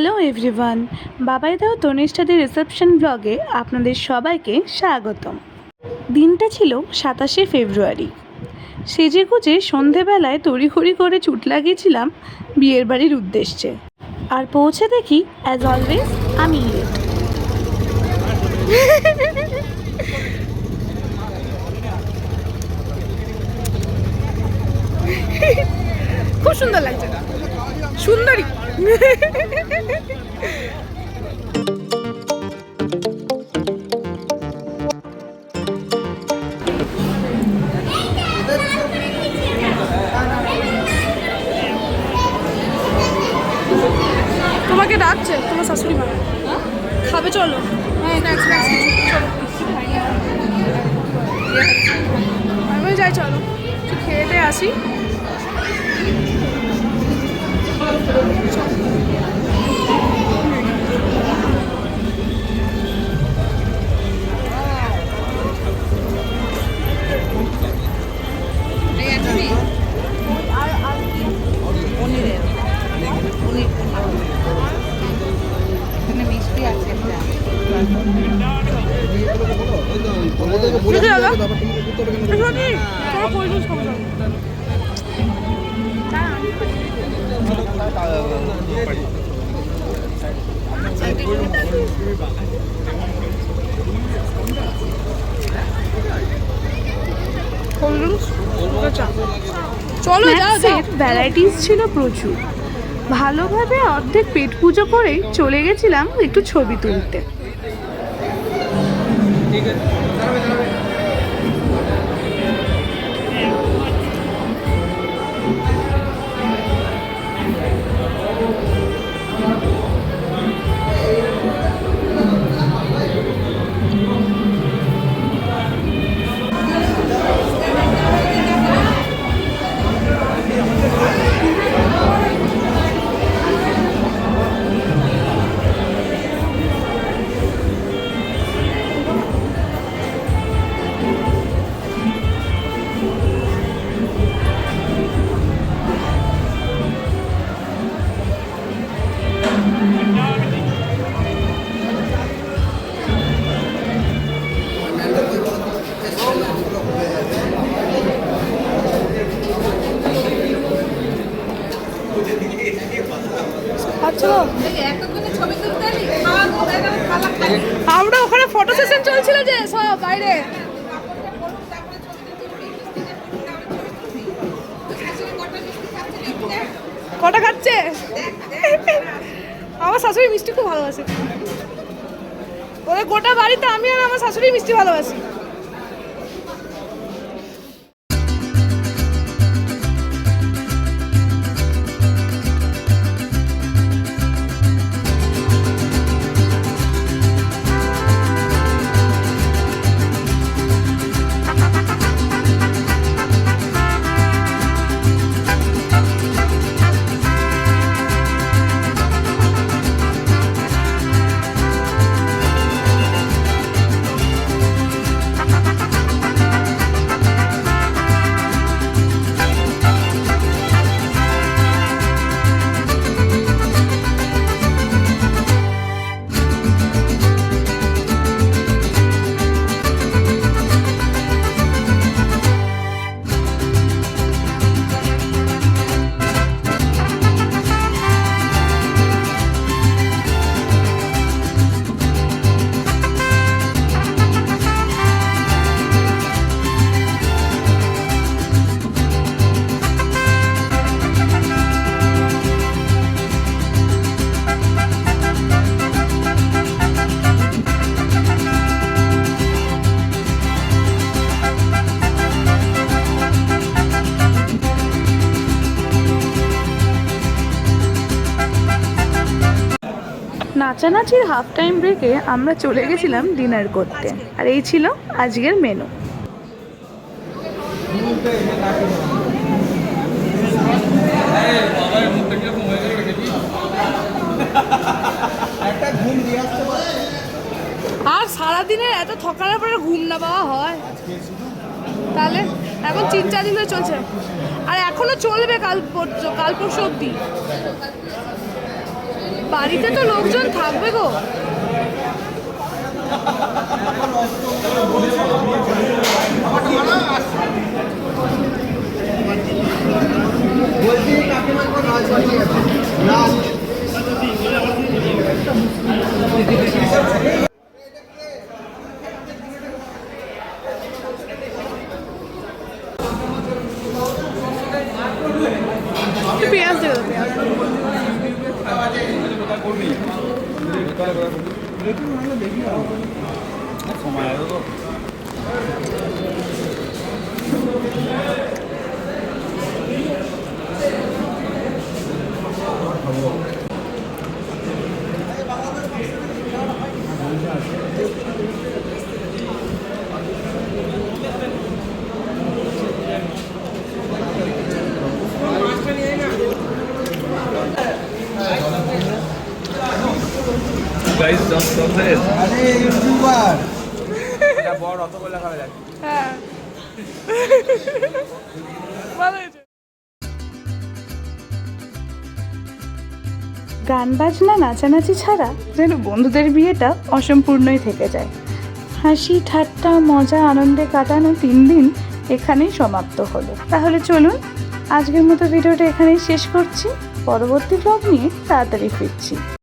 Hello everyone, বাবাই দাও তনিষ্ঠাদের reception ব্লগে আপনাদের সবাইকে স্বাগতম। দিনটা ছিল সাতাশে ফেব্রুয়ারি। সেজে গুজে সন্ধেবেলায় তড়িঘড়ি করে চুট লাগিয়েছিলাম বিয়ের বাড়ির উদ্দেশ্যে। আর পৌঁছে দেখি অ্যাজ অলওয়েজ আমি খুব সুন্দর লাগছে সুন্দরী। তোমাকে ডাকছে তোমার শাশুড়ি মা। খাবে চলো। হ্যাঁ আমি যাই চলো। খেয়ে আসি। চলো যাও যাও। ভ্যারাইটিস ছিল প্রচুর। ভালোভাবে অর্ধেক পেট পুজো করেই চলে গেছিলাম একটু ছবি তুলতে। আচ্ছা কটা খাচ্ছে? আমার শাশুড়ি মিষ্টি খুব ভালোবাসে। ওদের গোটা বাড়িতে আমি আর আমার শাশুড়ি মিষ্টি ভালোবাসি। নাচানাচির হাফ টাইম ব্রেকে আমরা চলে গেছিলাম ডিনার করতে। আর এই ছিল আজকের মেনু আর সারাদিনের এত থকানোর পরে ঘুম না পাওয়া হয়। তাহলে এখন তিন চার দিন ধরে চলছে। আর এখনও চলবে কাল কাল পরশু অব্দি বাড়িতে তো লোকজন থাকবে গো। একটু গাইস গান বাজনা নাচানাচি ছাড়া যেন বন্ধুদের বিয়েটা অসম্পূর্ণই থেকে যায়। হাসি, ঠাট্টা, মজা, আনন্দে কাটানো তিন দিন এখানেই সমাপ্ত হলো। তাহলে চলুন, আজকের মতো ভিডিওটা এখানেই শেষ করছি। পরবর্তী ব্লগ নিয়ে তাড়াতাড়ি ফিরছি।